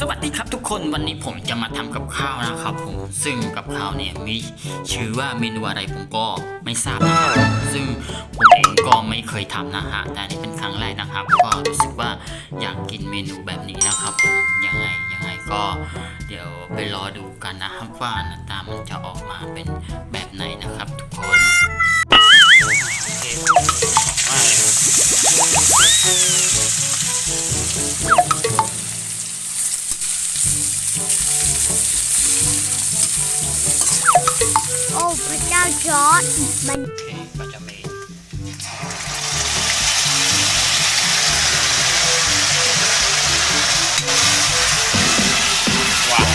สวัสดีครับทุกคนวันนี้ผมจะมาทำกับข้าวนะครับผมซึ่งกับข้าวเนี่ยมีชื่อว่าเมนูอะไรผมก็ไม่ทราบนะครับซึ่งผมเองก็ไม่เคยทำนะฮะแต่นี่เป็นครั้งแรกนะครับ ก็รู้สึกว่าอยากกินเมนูแบบนี้นะครับผมยังไงยังไงก็ เดี๋ยวไปรอดูกันนะครับว่าหน้าตามันจะออก พระเจ้าจอร์ดมันโอเคก็จะมีว้าว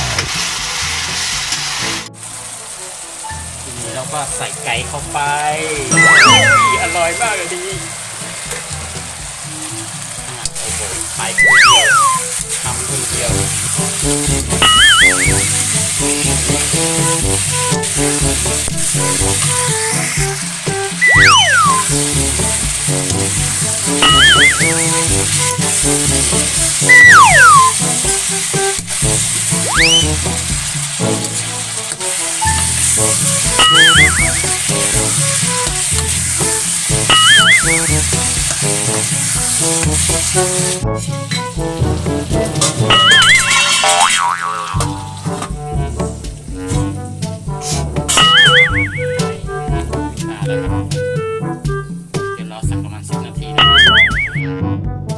ทีนี้เราก็ใส่ไก่เข้าไปอร่อยมากเลยดีอะโอ้โหไปคนเดียว เดี๋ยวรอสักประมาณ10นาทีนะ